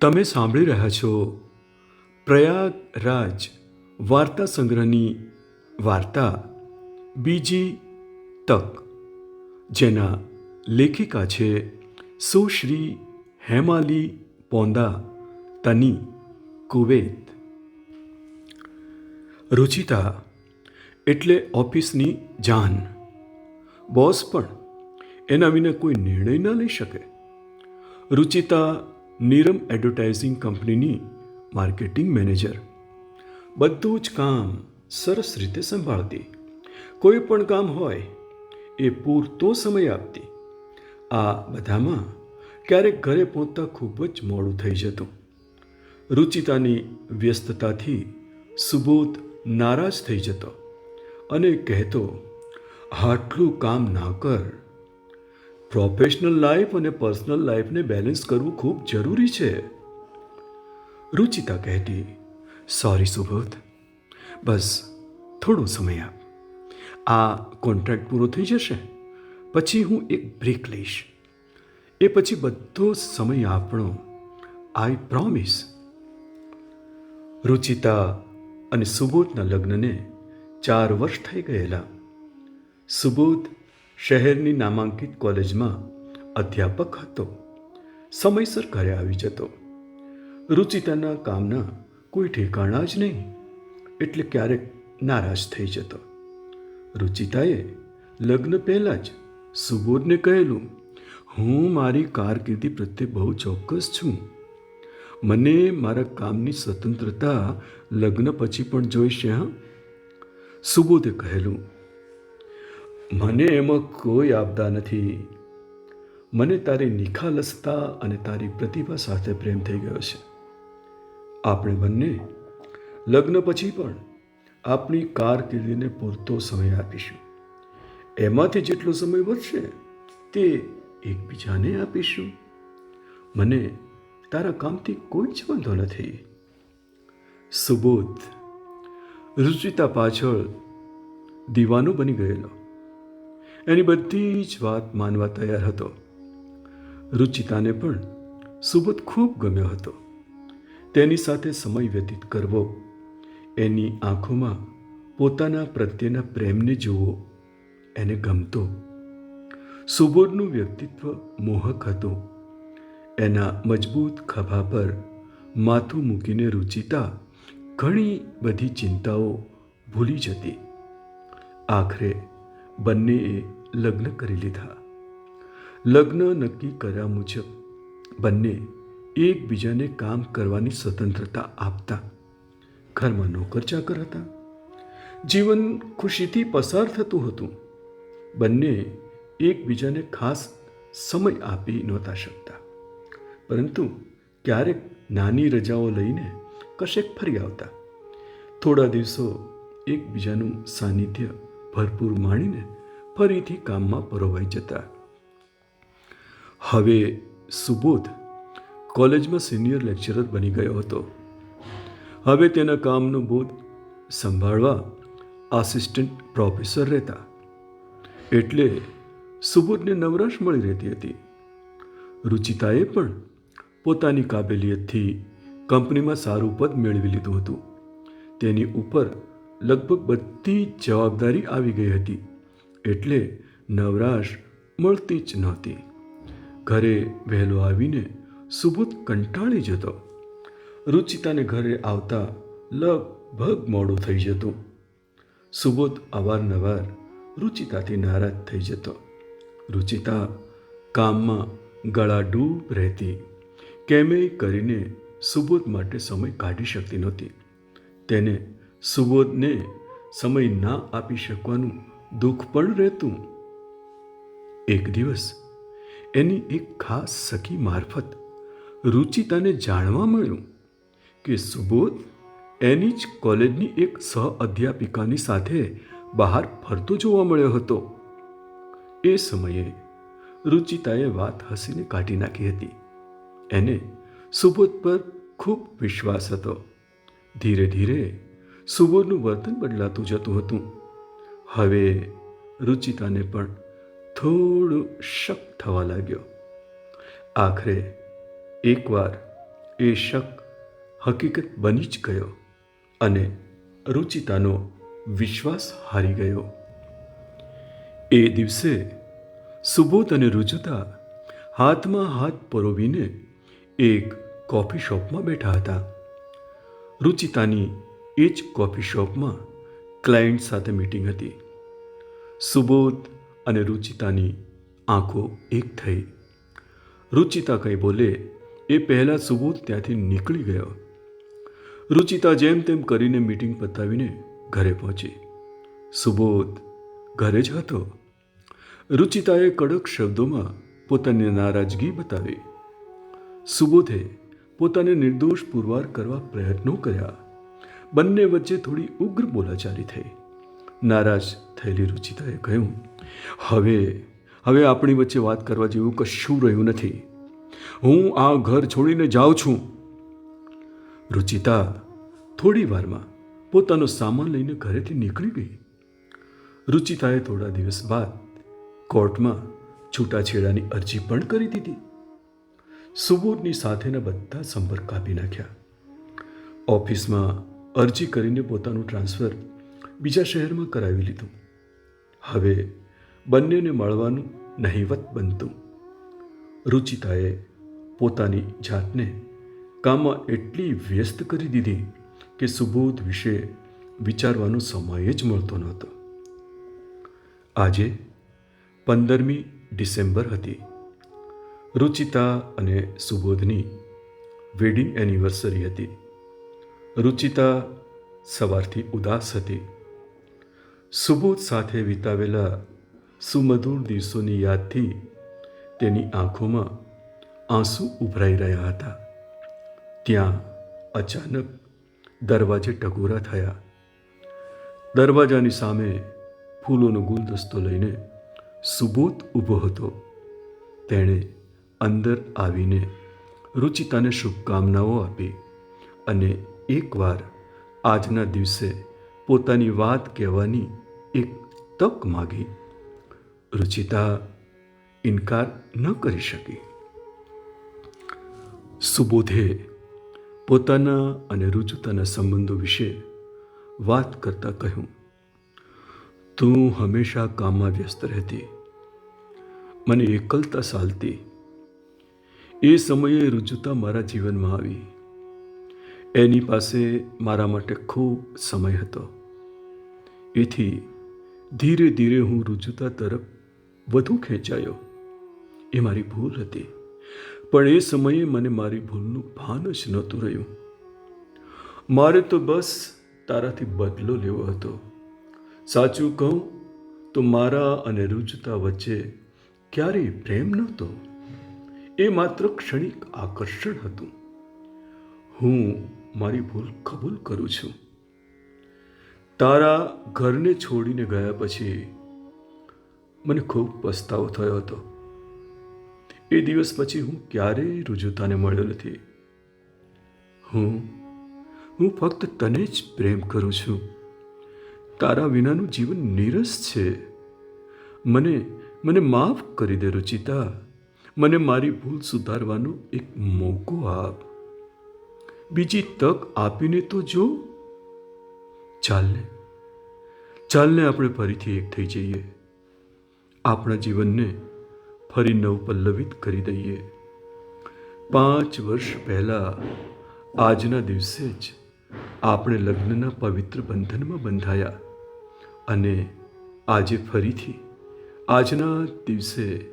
તમે સાંભળી રહ્યા છો પ્રયાગરાજ વાર્તા સંગ્રહની વાર્તા બીજી તક, જેના લેખિકા છે સુશ્રી હેમાલી પોંદા તની કુવેત. રુચિતા એટલે ઓફિસની જાન. બોસ પણ એના વિના કોઈ નિર્ણય ન લઈ શકે. રુચિતા નીરમ એડવર્ટાઇઝિંગ કંપનીની માર્કેટિંગ મેનેજર. બધું જ કામ સરસ રીતે સંભાળતી. કોઈ પણ કામ હોય, એ પૂરતો સમય આપતી. આ બધામાં ક્યારેક ઘરે પહોંચતા ખૂબ જ મોડું થઈ જતું. રુચિતાની વ્યસ્તતાથી સુબોધ નારાજ થઈ જતો અને કહેતો, આટલું કામ ના કર. પ્રોફેશનલ લાઈફ અને પર્સનલ લાઈફને બેલેન્સ કરવું ખૂબ જરૂરી છે. રુચિતા કહેતી સોરી સુબોધ. બસ, થોડો સમય આપ. આ કોન્ટ્રાક્ટ પૂરો થઈ જશે. પછી હું એક બ્રેક લઈશ. એ પછી બધો સમય આપણો આઈ પ્રોમિસ રુચિતા અને સુબોધના લગ્નને ચાર વર્ષ થઈ ગયેલા. સુબોધ શહેરની નામાંકિત કોલેજમાં અધ્યાપક હતો. સમયસર ઘરે આવી જતો. રુચિતાના કામના કોઈ ઠેકાણા જ નહીં, એટલે ક્યારેક નારાજ થઈ જતો. રુચિતાએ લગ્ન પહેલાં જ સુબોધને કહેલું, હું મારી કારકિર્દી પ્રત્યે બહુ ચોક્કસ છું. મને મારા કામની સ્વતંત્રતા લગ્ન પછી પણ જોઈશે, હા? સુબોધે કહેલું મને એમાં કોઈ આપદા નથી. મને તારી નિખાલસતા અને તારી પ્રતિભા સાથે પ્રેમ થઈ ગયો છે. આપણે બંને લગ્ન પછી પણ આપણી કારકિર્દીને પૂરતો સમય આપીશું. એમાંથી જેટલો સમય વધશે તે એકબીજાને આપીશું. મને તારા કામથી કોઈ જ વાંધો નથી. સુબોધ, રુચિતા પાછળ દીવાનો બની ગયેલો. એની બધી જ વાત માનવા તૈયાર હતો. રુચિતાને પણ સુબોધ ખૂબ ગમ્યો હતો. તેની સાથે સમય વ્યતીત કરવો, એની આંખોમાં પોતાના પ્રત્યેના પ્રેમને જોવો એને ગમતો. સુબોધનું વ્યક્તિત્વ મોહક હતું. એના મજબૂત ખભા પર માથું મૂકીને રુચિતા ઘણી બધી ચિંતાઓ ભૂલી જતી. આખરે બંનેએ લગ્ન કરી લીધા. લગ્ન નક્કી કર્યા મુજબ બંને એકબીજાને કામ કરવાની સ્વતંત્રતા આપતા. ઘરમાં નોકર ચાકર હતા. જીવન ખુશીથી પસાર થતું હતું. બંને એકબીજાને ખાસ સમય આપી નહોતા શકતા. પરંતુ ક્યારેક નાની રજાઓ લઈને કશેક ફરી આવતા. થોડા દિવસો એકબીજાનું સાનિધ્ય ભરપૂર માણીને ફરીથી કામમાં પરોવાઈ જતા. હવે સુબોધ કોલેજમાં સિનિયર લેક્ચરર બની ગયો હતો. હવે તેના કામનો બોધ સંભાળવા આસિસ્ટન્ટ પ્રોફેસર રહેતા. એટલે સુબોધને નવરાશ મળી રહેતી હતી. રુચિતાએ પણ પોતાની કાબેલિયતથી કંપનીમાં સારું પદ મેળવી લીધું હતું. તેની ઉપર લગભગ બધી જવાબદારી આવી ગઈ હતી. એટલે નવરાશ મળતી જ નહોતી. ઘરે વહેલો આવીને સુબોધ કંટાળી જતો. રુચિતાને ઘરે આવતા લગભગ મોડું થઈ જતું. સુબોધ અવારનવાર રુચિતાથી નારાજ થઈ જતો. રુચિતા કામમાં ગળા ડૂબ રહેતી. કેમેય કરીને સુબોધ માટે સમય કાઢી શકતી નહોતી. તેને સુબોધને સમય ના આપી શકવાનું દુઃખ પણ રહેતું. એક દિવસ એની એક ખાસ સખી મારફત રુચિતાને જાણવા મળ્યું કે સુબોધ એની જ કોલેજની એક સહ અધ્યાપિકાની સાથે બહાર ફરતો જોવા મળ્યો હતો. એ સમયે રુચિતાએ વાત હસીને કાઢી નાખી હતી. એને સુબોધ પર ખૂબ વિશ્વાસ હતો. ધીરે ધીરે સુબોધનું વર્તન બદલાતું જતું હતું. હવે રુચિતાને પણ થોડો શક થવા લાગ્યો. આખરે એકવાર એ શક હકીકત બની જ ગયો અને રુચિતાનો વિશ્વાસ હારી ગયો. એ દિવસે સુબોધ અને રુજુતા હાથમાં હાથ પરોવીને એક કોફી શોપમાં બેઠા હતા. રુચિતાની એ જ કોફી શોપમાં ક્લાયન્ટ સાથે મીટિંગ હતી. સુબોધ અને રુચિતાની આંખો એક થઈ. રુચિતા કંઈ બોલે, એ પહેલાં સુબોધ ત્યાંથી નીકળી ગયો. રુચિતા જેમ તેમ કરીને મીટિંગ પતાવીને ઘરે પહોંચી. સુબોધ ઘરે જ હતો. રુચિતાએ કડક શબ્દોમાં પોતાની નારાજગી બતાવી. સુબોધે પોતાને નિર્દોષ પુરવાર કરવા પ્રયત્નો કર્યા. બંને વચ્ચે થોડી ઉગ્ર બોલાચાલી થઈ. નારાજ થયેલી રુચિતાએ કહ્યું, હવે હવે આપણી વચ્ચે વાત કરવા જેવું કશું રહ્યું નથી. હું આ ઘર છોડીને જાઉં છું. રુચિતા થોડી વારમાં પોતાનો સામાન લઈને ઘરેથી નીકળી ગઈ. રુચિતાએ થોડા દિવસ બાદ કોર્ટમાં છૂટાછેડાની અરજી પણ કરી દીધી. સુબોધની સાથેના બધા સંપર્ક કાપી નાખ્યા. ઓફિસમાં અરજી કરીને પોતાનું ટ્રાન્સફર બીજા શહેરમાં કરાવી લીધું. હવે બંનેને મળવાનું નહિવત બનતું. રુચિતાએ પોતાની જાતને કામમાં એટલી વ્યસ્ત કરી દીધી કે સુબોધ વિશે વિચારવાનો સમય જ મળતો નહોતો. આજે પંદરમી ડિસેમ્બર હતી. રુચિતા અને સુબોધની વેડિંગ એનિવર્સરી હતી. રુચિતા સવારથી ઉદાસ હતી. સુબોધ સાથે વિતાવેલા સુમધુર દિવસોની યાદથી તેની આંખોમાં આંસુ ઉભરાઈ રહ્યા હતા. ત્યાં અચાનક દરવાજે ટકોરા થયા. દરવાજાની સામે ફૂલોનો ગુલદસ્તો લઈને સુબોધ ઊભો હતો. તેણે અંદર આવીને રુચિતાને શુભકામનાઓ આપી અને એકવાર, આજના દિવસે, પોતાની વાત કહેવાની એક તક માગી. રુચિતા ઇનકાર ન કરી શકી. સુબોધે પોતાના અને રુચિતાના સંબંધો વિશે વાત કરતા કહ્યું, તું હંમેશા કામમાં વ્યસ્ત રહેતી. મને એકલતા સાલતી. એ સમયે રુજુતા મારા જીવનમાં આવી. એની પાસે મારા માટે ખૂબ સમય હતો. એથી ધીરે ધીરે હું રુજુતા તરફ વધુ ખેંચાયો. એ મારી ભૂલ હતી, પણ એ સમયે મને મારી ભૂલનું ભાન જ નહોતું રહ્યું. મારે તો બસ તારાથી બદલો લેવો હતો. સાચું કહું તો મારા અને રુજતા વચ્ચે ક્યારેય પ્રેમ નહોતો. એ માત્ર ક્ષણિક આકર્ષણ હતું. હું મારી ભૂલ કબૂલ કરું છું. તારા ઘરને છોડીને ગયા પછી મને ખૂબ પસ્તાવો થયો હતો. એ દિવસ પછી હું ક્યારેય રુજુતાને મળ્યો નથી. હું હું ફક્ત તને જ પ્રેમ કરું છું. તારા વિનાનું જીવન નીરસ છે. મને મને માફ કરી દે રુચિતા. મને મારી ભૂલ સુધારવાનો એક મોકો આપ. બીજી તક આપીને તો જો. ચાલને ચાલને આપણે ફરીથી એક થઈ જઈએ. આપણા જીવનને ફરી નવપલ્લવિત કરી દઈએ. પાંચ વર્ષ પહેલાં આજના દિવસે જ આપણે લગ્નના પવિત્ર બંધનમાં બંધાયા અને આજે ફરીથી આજના દિવસે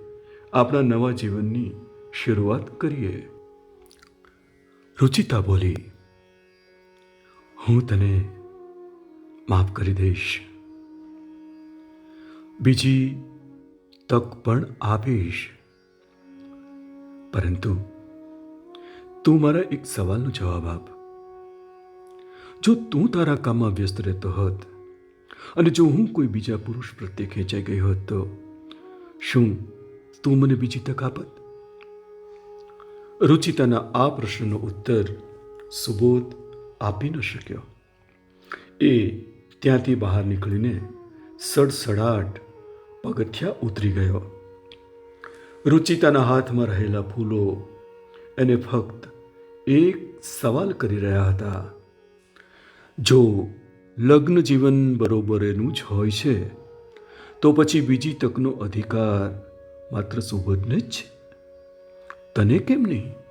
આપણા નવા જીવનની શરૂઆત કરીએ. રુચિતા બોલી, હું તને માફ કરી દઈશ. બીજી તક પણ આપીશ. પરંતુ તું મારા એક સવાલનો જવાબ આપ. જો તું તારા કામમાં વ્યસ્ત રહેતો હોત અને જો હું કોઈ બીજા પુરુષ પ્રત્યે ખેંચાઈ ગઈ હોત તો શું તું મને બીજી તક આપત? રુચિતાના આ પ્રશ્નનો ઉત્તર સુબોધ આપી ન શક્યો એ ત્યાંથી બહાર નીકળીને સડસડાટ પગથિયા ઉતરી ગયો રુચિતાના હાથમાં રહેલા ફૂલો એને ફક્ત એક સવાલ કરી રહ્યા હતા જો લગ્ન જીવન બરોબર એનું જ હોય છે તો પછી બીજી તકનો અધિકાર માત્ર સુબોધને જ છે તને કેમ નહીં?